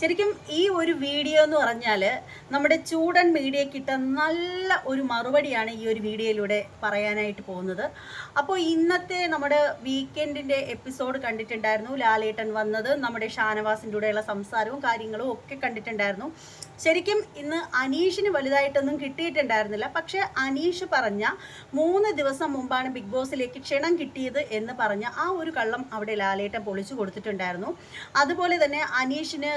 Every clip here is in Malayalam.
ശരിക്കും ഈ ഒരു വീഡിയോ എന്ന് പറഞ്ഞാൽ നമ്മുടെ ചൂടൻ മീഡിയ കിട്ട നല്ല ഒരു മറുപടിയാണ് ഈ ഒരു വീഡിയോയിലൂടെ പറയാനായിട്ട് പോകുന്നത്. അപ്പോൾ ഇന്നത്തെ നമ്മുടെ വീക്കെൻഡിന്റെ എപ്പിസോഡ് കണ്ടിട്ടുണ്ടായിരുന്നു. ലാലേട്ടൻ വന്നത് നമ്മുടെ ഷാനവാസിന്റെ കൂടെയുള്ള സംസാരവും കാര്യങ്ങളും ഒക്കെ കണ്ടിട്ടുണ്ടായിരുന്നു. ശരിക്കും ഇന്ന് അനീഷിന് വലുതായിട്ടൊന്നും കിട്ടിയിട്ടുണ്ടായിരുന്നില്ല. പക്ഷേ അനീഷ് പറഞ്ഞ മൂന്ന് ദിവസം മുമ്പാണ് ബിഗ് ബോസിലേക്ക് ക്ഷണം കിട്ടിയത് എന്ന് പറഞ്ഞ ആ ഒരു കള്ളം അവിടെ ലാലേട്ടൻ പൊളിച്ചു കൊടുത്തിട്ടുണ്ടായിരുന്നു. അതുപോലെ തന്നെ അനീഷിന്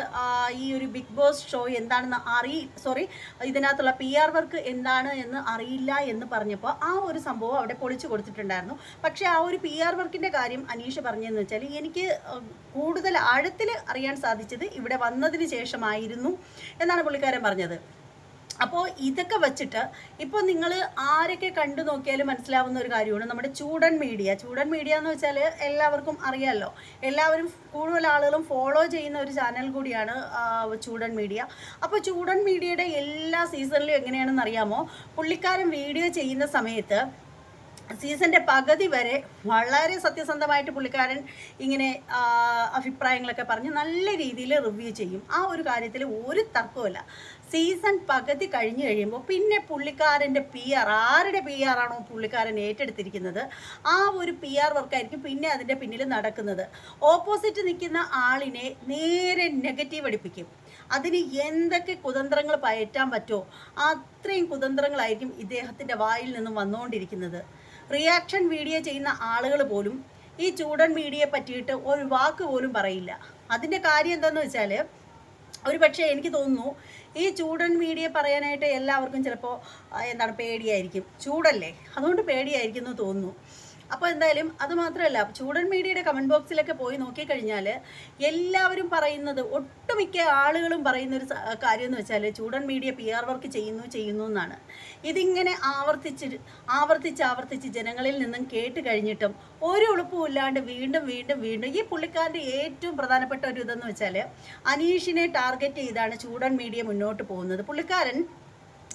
ഈ ഒരു ബിഗ് ബോസ് ഷോ എന്താണെന്ന് അറി സോറി ഇതിനകത്തുള്ള പി ആർ വർക്ക് എന്താണ് എന്ന് അറിയില്ല എന്ന് പറഞ്ഞപ്പോൾ ആ ഒരു സംഭവം അവിടെ പൊളിച്ചു കൊടുത്തിട്ടുണ്ടായിരുന്നു. പക്ഷേ ആ ഒരു പി ആർ വർക്കിന്റെ കാര്യം അനീഷ് പറഞ്ഞതെന്ന് വെച്ചാൽ എനിക്ക് കൂടുതൽ ആഴത്തിൽ അറിയാൻ സാധിച്ചത് ഇവിടെ വന്നതിന് ശേഷമായിരുന്നു എന്നാണ് പുള്ളിക്കാരൻ പറഞ്ഞത്. അപ്പോൾ ഇതൊക്കെ വെച്ചിട്ട് ഇപ്പോൾ നിങ്ങൾ ആരൊക്കെ കണ്ടു നോക്കിയാലും മനസ്സിലാവുന്ന ഒരു കാര്യമാണ് നമ്മുടെ ചൂടൻ മീഡിയ. ചൂടൻ മീഡിയ എന്ന് വെച്ചാൽ എല്ലാവർക്കും അറിയാമല്ലോ എല്ലാവരും കൂടുതൽ ആളുകളും ഫോളോ ചെയ്യുന്ന ഒരു ചാനൽ കൂടിയാണ് ചൂടൻ മീഡിയ. അപ്പോൾ ചൂടൻ മീഡിയയുടെ എല്ലാ സീസണിലും എങ്ങനെയാണെന്ന് അറിയാമോ? പുള്ളിക്കാരൻ വീഡിയോ ചെയ്യുന്ന സമയത്ത് സീസണിന്റെ പകുതി വരെ വളരെ സത്യസന്ധമായിട്ട് പുള്ളിക്കാരൻ ഇങ്ങനെ അഭിപ്രായങ്ങളൊക്കെ പറഞ്ഞ് നല്ല രീതിയിൽ റിവ്യൂ ചെയ്യും. ആ ഒരു കാര്യത്തിൽ ഒരു തർക്കവുമില്ല. സീസൺ പകുതി കഴിഞ്ഞ് കഴിയുമ്പോൾ പിന്നെ പുള്ളിക്കാരന്റെ പി ആർ ആരുടെ പി ആർ ആണോ പുള്ളിക്കാരൻ ഏറ്റെടുത്തിരിക്കുന്നത്? ആ ഒരു പി ആർ വർക്കായിരിക്കും പിന്നെ അതിന്റെ പിന്നിൽ നടക്കുന്നത്. ഓപ്പോസിറ്റ് നിൽക്കുന്ന ആളിനെ നേരെ നെഗറ്റീവ് അടിപ്പിക്കും. അതിന് എന്തൊക്കെ കുതന്ത്രങ്ങൾ പയറ്റാൻ പറ്റുമോ അത്രയും കുതന്ത്രങ്ങളായിരിക്കും ഇദ്ദേഹത്തിന്റെ വായിൽ നിന്നും വന്നുകൊണ്ടിരിക്കുന്നത്. റിയാക്ഷൻ വീഡിയോ ചെയ്യുന്ന ആളുകൾ പോലും ഈ ചൂടൻ മീഡിയയെ പറ്റിയിട്ട് ഒരു വാക്ക് പോലും പറയില്ല. അതിന്റെ കാര്യം എന്താണെന്ന് വെച്ചാൽ ഒരു പക്ഷേ എനിക്ക് തോന്നുന്നു ഈ ചൂടൻ മീഡിയ പറയാനായിട്ട് എല്ലാവർക്കും ചിലപ്പോൾ എന്താണ് പേടിയായിരിക്കും. ചൂടല്ലേ? അതുകൊണ്ട് പേടിയായിരിക്കും എന്ന് തോന്നുന്നു. അപ്പോൾ എന്തായാലും അത് മാത്രമല്ല ചൂടൻ മീഡിയയുടെ കമന്റ് ബോക്സിലൊക്കെ പോയി നോക്കിക്കഴിഞ്ഞാൽ എല്ലാവരും പറയുന്നത് ഒട്ടുമിക്ക ആളുകളും പറയുന്ന ഒരു കാര്യം എന്ന് വെച്ചാൽ ചൂടൻ മീഡിയ പി ആർ വർക്ക് ചെയ്യുന്നു ചെയ്യുന്നു എന്നാണ്. ഇതിങ്ങനെ ആവർത്തിച്ച് ആവർത്തിച്ച് ആവർത്തിച്ച് ജനങ്ങളിൽ നിന്നും കേട്ട് കഴിഞ്ഞിട്ടും ഒരു ഉളുപ്പുമില്ലാണ്ട് വീണ്ടും വീണ്ടും വീണ്ടും ഈ പുള്ളിക്കാരന്റെ ഏറ്റവും പ്രധാനപ്പെട്ട ഒരു ഇതെന്ന് വെച്ചാൽ അനീഷിനെ ടാർഗറ്റ് ചെയ്താണ് ചൂടൻ മീഡിയ മുന്നോട്ട് പോകുന്നത്. പുള്ളിക്കാരൻ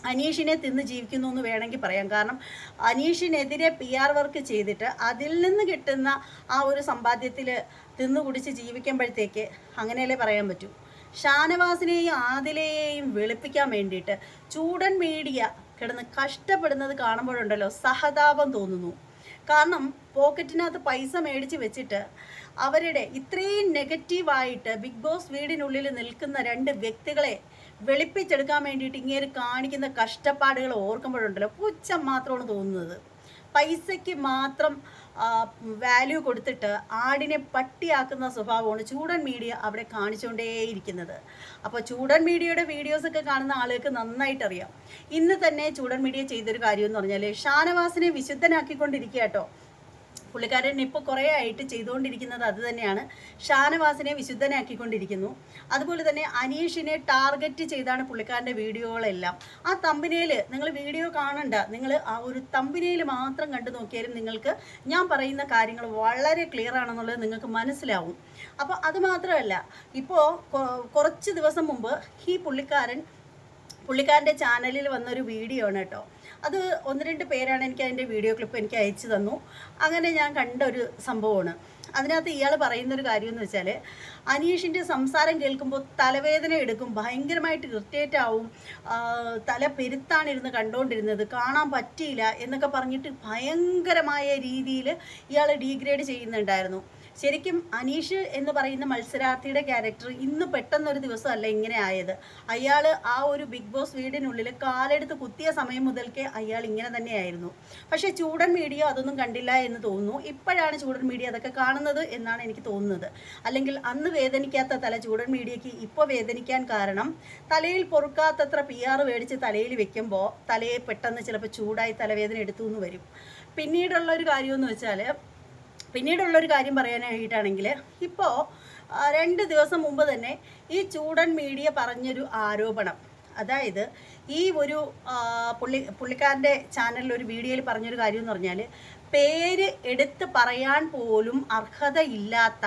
അനീഷിനെ തിന്ന് ജീവിക്കുന്നു എന്ന് വേണമെങ്കിൽ പറയാം. കാരണം അനീഷിനെതിരെ പി ആർ വർക്ക് ചെയ്തിട്ട് അതിൽ നിന്ന് കിട്ടുന്ന ആ ഒരു സമ്പാദ്യത്തിൽ തിന്നു കുടിച്ച് ജീവിക്കുമ്പോഴത്തേക്ക് അങ്ങനെയല്ലേ പറയാൻ പറ്റൂ. ഷാനവാസിനെയും ആദിലയെയും വെളുപ്പിക്കാൻ വേണ്ടിയിട്ട് ചൂടൻ മീഡിയ കിടന്ന് കഷ്ടപ്പെടുന്നത് കാണുമ്പോഴുണ്ടല്ലോ സഹതാപം തോന്നുന്നു. കാരണം പോക്കറ്റിനകത്ത് പൈസ മേടിച്ച് വെച്ചിട്ട് അവരുടെ ഇത്രയും നെഗറ്റീവായിട്ട് ബിഗ് ബോസ് വീടിനുള്ളിൽ നിൽക്കുന്ന രണ്ട് വ്യക്തികളെ വെളുപ്പിച്ചെടുക്കാൻ വേണ്ടിയിട്ട് ഇങ്ങനെ കാണിക്കുന്ന കഷ്ടപ്പാടുകൾ ഓർക്കുമ്പോഴുണ്ടല്ലോ. പുച്ഛം മാത്രമാണ് തോന്നുന്നത്. പൈസയ്ക്ക് മാത്രം വാല്യൂ കൊടുത്തിട്ട് ആടിനെ പട്ടിയാക്കുന്ന സ്വഭാവമാണ് ചൂടൻ മീഡിയ അവിടെ കാണിച്ചുകൊണ്ടേയിരിക്കുന്നത്. അപ്പോൾ ചൂടൻ മീഡിയയുടെ വീഡിയോസൊക്കെ കാണുന്ന ആളുകൾക്ക് നന്നായിട്ട് അറിയാം ഇന്ന് തന്നെ ചൂടൻ മീഡിയ ചെയ്തൊരു കാര്യം എന്ന് പറഞ്ഞാൽ ഷാനവാസിനെ വിശുദ്ധനാക്കിക്കൊണ്ടിരിക്കുക കേട്ടോ. പുള്ളിക്കാരൻ ഇപ്പോൾ കുറേ ആയിട്ട് ചെയ്തുകൊണ്ടിരിക്കുന്നത് അത് തന്നെയാണ്. ഷാനവാസിനെ വിശുദ്ധനാക്കിക്കൊണ്ടിരിക്കുന്നു. അതുപോലെ തന്നെ അനീഷിനെ ടാർഗറ്റ് ചെയ്താണ് പുള്ളിക്കാരന്റെ വീഡിയോകളെല്ലാം. ആ തമ്പിനയിൽ നിങ്ങൾ വീഡിയോ കാണണ്ട. നിങ്ങൾ ആ ഒരു തമ്പിനയിൽ മാത്രം കണ്ടു നോക്കിയാലും നിങ്ങൾക്ക് ഞാൻ പറയുന്ന കാര്യങ്ങൾ വളരെ ക്ലിയർ ആണെന്നുള്ളത് നിങ്ങൾക്ക് മനസ്സിലാവും. അപ്പോൾ അത് മാത്രമല്ല ഇപ്പോൾ കുറച്ച് ദിവസം മുമ്പ് ഈ പുള്ളിക്കാരൻ പുള്ളിക്കാരന്റെ ചാനലിൽ വന്നൊരു വീഡിയോ ആണ് കേട്ടോ. അത് ഒന്ന് രണ്ട് പേരാണ് എനിക്ക് അതിന്റെ വീഡിയോ ക്ലിപ്പ് എനിക്ക് അയച്ചു തന്നു. അങ്ങനെ ഞാൻ കണ്ട ഒരു സംഭവമാണ്. അതിനകത്ത് ഇയാൾ പറയുന്നൊരു കാര്യം എന്ന് വെച്ചാൽ അനീഷിന്റെ സംസാരം കേൾക്കുമ്പോൾ തലവേദന എടുക്കും ഭയങ്കരമായിട്ട് ഇറിറ്റേറ്റ് ആവും. തല പെരുത്താണിരുന്ന് കണ്ടുകൊണ്ടിരുന്നത് കാണാൻ പറ്റിയില്ല എന്നൊക്കെ പറഞ്ഞിട്ട് ഭയങ്കരമായ രീതിയിൽ ഇയാൾ ഡീഗ്രേഡ് ചെയ്യുന്നുണ്ടായിരുന്നു. ശരിക്കും അനീഷ് എന്ന് പറയുന്ന മത്സരാർത്ഥിയുടെ ക്യാരക്ടർ ഇന്ന് പെട്ടെന്നൊരു ദിവസമല്ല ഇങ്ങനെ ആയത്. അയാൾ ആ ഒരു ബിഗ് ബോസ് വീടിനുള്ളിൽ കാലെടുത്ത് കുത്തിയ സമയം മുതൽക്കേ അയാൾ ഇങ്ങനെ തന്നെയായിരുന്നു. പക്ഷേ ചൂടൻ മീഡിയ അതൊന്നും കണ്ടില്ല എന്ന് തോന്നുന്നു. ഇപ്പോഴാണ് ചൂടൻ മീഡിയ അതൊക്കെ കാണുന്നത് എന്നാണ് എനിക്ക് തോന്നുന്നത്. അല്ലെങ്കിൽ അന്ന് വേദനിക്കാത്ത തല ചൂടൻ മീഡിയയ്ക്ക് ഇപ്പോൾ വേദനിക്കാൻ കാരണം തലയിൽ പൊറുക്കാത്തത്ര പി ആർ മേടിച്ച് തലയിൽ വെക്കുമ്പോൾ തലയെ പെട്ടെന്ന് ചിലപ്പോൾ ചൂടായി തലവേദന എടുത്തു എന്ന് വരും. പിന്നീടുള്ള ഒരു കാര്യമെന്ന് വെച്ചാൽ പിന്നീടുള്ളൊരു കാര്യം പറയാനായിട്ടാണെങ്കിൽ ഇപ്പോൾ രണ്ട് ദിവസം മുമ്പ് തന്നെ ഈ ചൂടൻ മീഡിയ പറഞ്ഞൊരു ആരോപണം. അതായത് ഈ ഒരു പുള്ളി പുള്ളിക്കാരന്റെ ചാനലിൽ ഒരു വീഡിയോയിൽ പറഞ്ഞൊരു കാര്യം എന്ന് പറഞ്ഞാൽ പേര് എടുത്ത് പറയാൻ പോലും അർഹതയില്ലാത്ത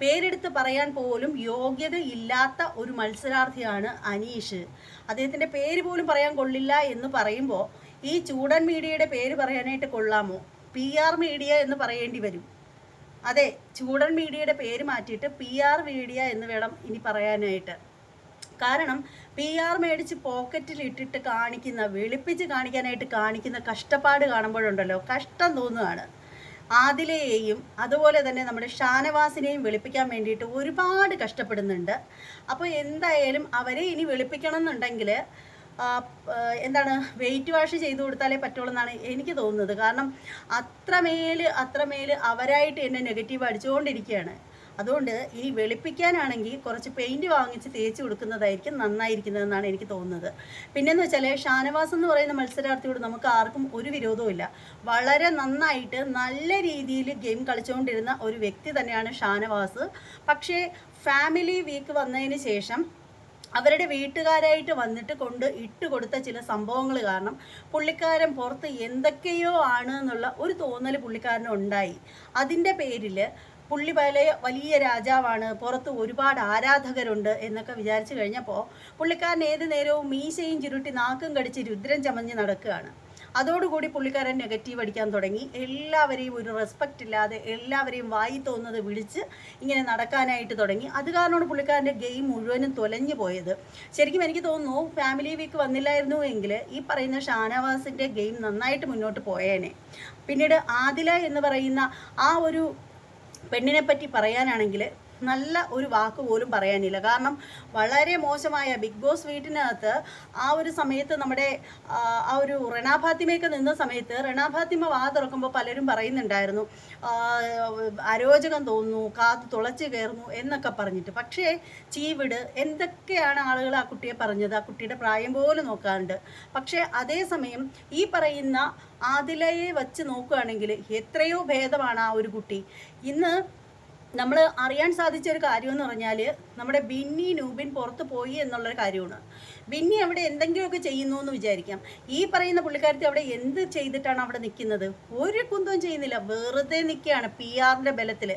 പേരെടുത്ത് പറയാൻ പോലും യോഗ്യത ഇല്ലാത്ത ഒരു മത്സരാർത്ഥിയാണ് അനീഷ്. അദ്ദേഹത്തിന്റെ പേര് പോലും പറയാൻ കൊള്ളില്ല എന്ന് പറയുമ്പോൾ ഈ ചൂടൻ മീഡിയയുടെ പേര് പറയാനായിട്ട് കൊള്ളാമോ? പി ആർ മീഡിയ എന്ന് പറയേണ്ടി വരും. അതെ ചൂടൻ മീഡിയയുടെ പേര് മാറ്റിയിട്ട് പി ആർ മീഡിയ എന്ന് വേണം ഇനി പറയാനായിട്ട്. കാരണം പി ആർ മേടിച്ച് പോക്കറ്റിൽ ഇട്ടിട്ട് കാണിക്കുന്ന വെളുപ്പിച്ച് കാണിക്കാനായിട്ട് കാണിക്കുന്ന കഷ്ടപ്പാട് കാണുമ്പോഴുണ്ടല്ലോ കഷ്ടം തോന്നുകയാണ് ആദിലയെയും അതുപോലെ തന്നെ നമ്മുടെ ഷാനവാസിനെയും വെളുപ്പിക്കാൻ വേണ്ടിയിട്ട് ഒരുപാട് കഷ്ടപ്പെടുന്നുണ്ട്. അപ്പോൾ എന്തായാലും അവരെ ഇനി വെളുപ്പിക്കണം എന്നുണ്ടെങ്കിൽ എന്താണ് വെയിറ്റ് വാഷ് ചെയ്ത് കൊടുത്താലേ പറ്റുള്ളൂ എന്നാണ് എനിക്ക് തോന്നുന്നത്. കാരണം അത്രമേൽ അത്രമേൽ അവരായിട്ട് എന്നെ നെഗറ്റീവ് അടിച്ചുകൊണ്ടിരിക്കുകയാണ് അതുകൊണ്ട് ഇനി വെളുപ്പിക്കാനാണെങ്കിൽ കുറച്ച് പെയിന്റ് വാങ്ങിച്ച് തേച്ച് കൊടുക്കുന്നതായിരിക്കും നന്നായിരിക്കുന്നതെന്നാണ് എനിക്ക് തോന്നുന്നത്. പിന്നെയെന്ന് വെച്ചാൽ ഷാനവാസ് എന്ന് പറയുന്ന മത്സരാർത്ഥിയോട് നമുക്ക് ആർക്കും ഒരു വിരോധവും വളരെ നന്നായിട്ട് നല്ല രീതിയിൽ ഗെയിം കളിച്ചുകൊണ്ടിരുന്ന ഒരു വ്യക്തി തന്നെയാണ് ഷാനവാസ്. പക്ഷേ ഫാമിലി വീക്ക് വന്നതിന് ശേഷം അവരുടെ വീട്ടുകാരായിട്ട് വന്നിട്ട് കൊണ്ട് ഇട്ട് കൊടുത്ത ചില സംഭവങ്ങൾ കാരണം പുള്ളിക്കാരൻ പുറത്ത് എന്തൊക്കെയോ ആണ് എന്നുള്ള ഒരു തോന്നൽ പുള്ളിക്കാരന് ഉണ്ടായി. അതിന്റെ പേരിൽ പുള്ളി വലിയ വലിയ രാജാവാണ് പുറത്ത് ഒരുപാട് ആരാധകരുണ്ട് എന്നൊക്കെ വിചാരിച്ചു കഴിഞ്ഞപ്പോൾ പുള്ളിക്കാരൻ ഏത് നേരവും മീശയും ചുരുട്ടി നാക്കും കടിച്ച് രുദ്രം ചമഞ്ഞ് നടക്കുകയാണ്. അതോടുകൂടി പുള്ളിക്കാരൻ നെഗറ്റീവ് അടിക്കാൻ തുടങ്ങി. എല്ലാവരെയും ഒരു റെസ്പെക്റ്റ് ഇല്ലാതെ എല്ലാവരെയും വായി തോന്നുന്നത് വിളിച്ച് ഇങ്ങനെ നടക്കാനായിട്ട് തുടങ്ങി. അത് കാരണമാണ് പുള്ളിക്കാരന്റെ ഗെയിം മുഴുവനും തൊലഞ്ഞു പോയത്. ശരിക്കും എനിക്ക് തോന്നുന്നു ഫാമിലി വീക്ക് വന്നില്ലായിരുന്നു എങ്കിൽ ഈ പറയുന്ന ഷാനവാസിന്റെ ഗെയിം നന്നായിട്ട് മുന്നോട്ട് പോയേനെ. പിന്നീട് ആദില എന്ന് പറയുന്ന ആ ഒരു പെണ്ണിനെ പറ്റി പറയാനാണെങ്കിൽ നല്ല ഒരു വാക്ക് പോലും പറയാനില്ല. കാരണം വളരെ മോശമായ ബിഗ് ബോസ് വീട്ടിനകത്ത് ആ ഒരു സമയത്ത് നമ്മുടെ ആ, ഒരു റണാഭാത്തിമയൊക്കെ നിന്ന സമയത്ത് റണാഭാത്തിമ വാ തുറക്കുമ്പോൾ പലരും പറയുന്നുണ്ടായിരുന്നു. അരോചകം തോന്നുന്നു കാത് തുളച്ച് കയറുന്നു എന്നൊക്കെ പറഞ്ഞിട്ട്. പക്ഷേ ചീവിട് എന്തൊക്കെയാണ് ആളുകൾ ആ കുട്ടിയെ പറഞ്ഞത്? ആ കുട്ടിയുടെ പ്രായം പോലും നോക്കാറുണ്ട് പക്ഷേ അതേസമയം ഈ പറയുന്ന ആദിലയെ വച്ച് നോക്കുകയാണെങ്കിൽ എത്രയോ ഭേദമാണ് ആ ഒരു കുട്ടി. ഇന്ന് നമ്മൾ അറിയാൻ സാധിച്ച ഒരു കാര്യം എന്ന് പറഞ്ഞാൽ നമ്മുടെ ബിന്നി നൂബിൻ പുറത്ത് പോയി എന്നുള്ളൊരു കാര്യമാണ്. ബിന്നി അവിടെ എന്തെങ്കിലുമൊക്കെ ചെയ്യുന്നു എന്ന് വിചാരിക്കാം. ഈ പറയുന്ന പുള്ളിക്കാരത്തി അവിടെ എന്ത് ചെയ്തിട്ടാണ് അവിടെ നിൽക്കുന്നത്? ഒരു കുന്തവും ചെയ്യുന്നില്ല. വെറുതെ നിൽക്കുകയാണ് പി ആറിന്റെ ബലത്തിൽ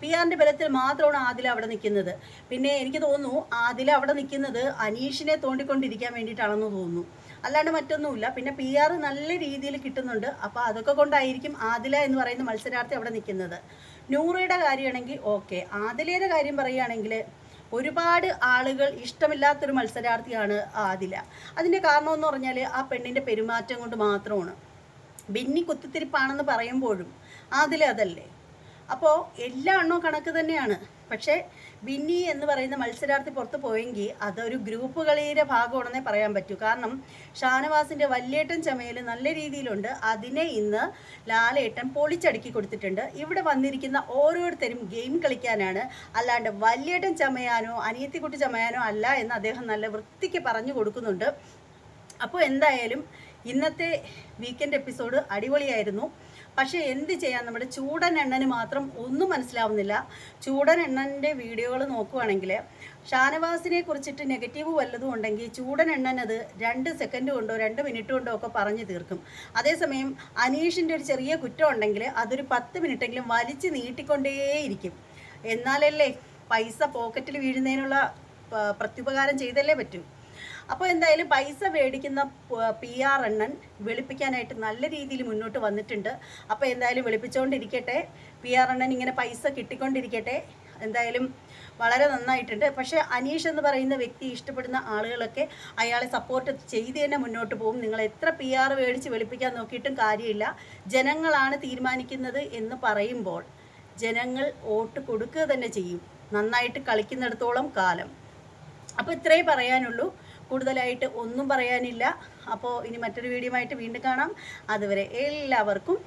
പി ആറിന്റെ ബലത്തിൽ മാത്രമാണ് ആദില അവിടെ നിൽക്കുന്നത്. പിന്നെ എനിക്ക് തോന്നുന്നു ആദില അവിടെ നിൽക്കുന്നത് അനീഷിനെ തോണ്ടിക്കൊണ്ടിരിക്കാൻ വേണ്ടിയിട്ടാണെന്ന് തോന്നുന്നു. അല്ലാണ്ട് മറ്റൊന്നുമില്ല. പിന്നെ പി ആർ നല്ല രീതിയിൽ കിട്ടുന്നുണ്ട്. അപ്പോൾ അതൊക്കെ കൊണ്ടായിരിക്കും ആദില എന്ന് പറയുന്ന മത്സരാർത്ഥി അവിടെ നിൽക്കുന്നത്. നൂറയുടെ കാര്യമാണെങ്കിൽ ഓക്കെ ആദിലയുടെ കാര്യം പറയുകയാണെങ്കിൽ ഒരുപാട് ആളുകൾ ഇഷ്ടമില്ലാത്തൊരു മത്സരാർത്ഥിയാണ് ആദില. അതിന്റെ കാരണമെന്ന് പറഞ്ഞാൽ ആ പെണ്ണിന്റെ പെരുമാറ്റം കൊണ്ട് മാത്രമാണ്. ബിന്നി കുത്തിത്തിരിപ്പാണെന്ന് പറയുമ്പോഴും ആദില അതല്ലേ? അപ്പോൾ എല്ലാ എണ്ണവും കണക്ക് തന്നെയാണ്. പക്ഷേ ബിന്നി എന്ന് പറയുന്ന മത്സരാർത്ഥി പുറത്ത് പോയെങ്കിൽ അതൊരു ഗ്രൂപ്പ് കളിയുടെ ഭാഗമാണെന്നേ പറയാൻ പറ്റൂ. കാരണം ഷാനവാസിന്റെ വല്യേട്ടൻ ചമയൽ നല്ല രീതിയിലുണ്ട്. അതിനെ ഇന്ന് ലാലേട്ടൻ പൊളിച്ചടുക്കി കൊടുത്തിട്ടുണ്ട്. ഇവിടെ വന്നിരിക്കുന്ന ഓരോരുത്തരും ഗെയിം കളിക്കാനാണ്. അല്ലാണ്ട് വല്യേട്ടൻ ചമയാനോ അനിയത്തിക്കുട്ടി ചമയാനോ അല്ല എന്ന് അദ്ദേഹം നല്ല വൃത്തിക്ക് പറഞ്ഞു കൊടുക്കുന്നുണ്ട്. അപ്പോൾ എന്തായാലും ഇന്നത്തെ വീക്കെൻഡ് എപ്പിസോഡ് അടിപൊളിയായിരുന്നു. പക്ഷേ എന്ത് ചെയ്യാൻ നമ്മുടെ ചൂടൻ എണ്ണന് മാത്രം ഒന്നും മനസ്സിലാവുന്നില്ല. ചൂടൻ എണ്ണന്റെ വീഡിയോകൾ നോക്കുവാണെങ്കിൽ ഷാനവാസിനെ കുറിച്ചിട്ട് നെഗറ്റീവ് വല്ലതും ഉണ്ടെങ്കിൽ ചൂടൻ എണ്ണൻ അത് രണ്ട് സെക്കൻഡ് കൊണ്ടോ രണ്ട് മിനിറ്റ് കൊണ്ടോ ഒക്കെ പറഞ്ഞു തീർക്കും. അതേസമയം അനീഷിന്റെ ഒരു ചെറിയ കുറ്റം ഉണ്ടെങ്കിൽ അതൊരു പത്ത് മിനിറ്റെങ്കിലും വലിച്ചു നീട്ടിക്കൊണ്ടേയിരിക്കും. എന്നാലല്ലേ പൈസ പോക്കറ്റിൽ വീഴുന്നതിനുള്ള പ്രത്യുപകാരം ചെയ്തല്ലേ പറ്റൂ? അപ്പോൾ എന്തായാലും പൈസ മേടിക്കുന്ന പി ആർ എണ്ണൻ വെളുപ്പിക്കാനായിട്ട് നല്ല രീതിയിൽ മുന്നോട്ട് വന്നിട്ടുണ്ട്. അപ്പോൾ എന്തായാലും വെളുപ്പിച്ചുകൊണ്ടിരിക്കട്ടെ പി ആർ എണ്ണൻ ഇങ്ങനെ പൈസ കിട്ടിക്കൊണ്ടിരിക്കട്ടെ. എന്തായാലും വളരെ നന്നായിട്ടുണ്ട്. പക്ഷേ അനീഷ് എന്ന് പറയുന്ന വ്യക്തി ഇഷ്ടപ്പെടുന്ന ആളുകളൊക്കെ അയാളെ സപ്പോർട്ട് ചെയ്ത് തന്നെ മുന്നോട്ട് പോകും. നിങ്ങൾ എത്ര പി ആർ മേടിച്ച് വെളുപ്പിക്കാൻ നോക്കിയിട്ടും കാര്യമില്ല. ജനങ്ങളാണ് തീരുമാനിക്കുന്നത് എന്ന് പറയുമ്പോൾ ജനങ്ങൾ വോട്ട് കൊടുക്കുക തന്നെ ചെയ്യും. നന്നായിട്ട് കളിക്കുന്നിടത്തോളം കാലം. അപ്പോൾ ഇത്രേ പറയാനുള്ളൂ. കൂടുതലായിട്ട് ഒന്നും പറയാനില്ല. അപ്പോൾ ഇനി മറ്റൊരു വീഡിയോ ആയിട്ട് വീണ്ടും കാണാം. അതുവരെ എല്ലാവർക്കും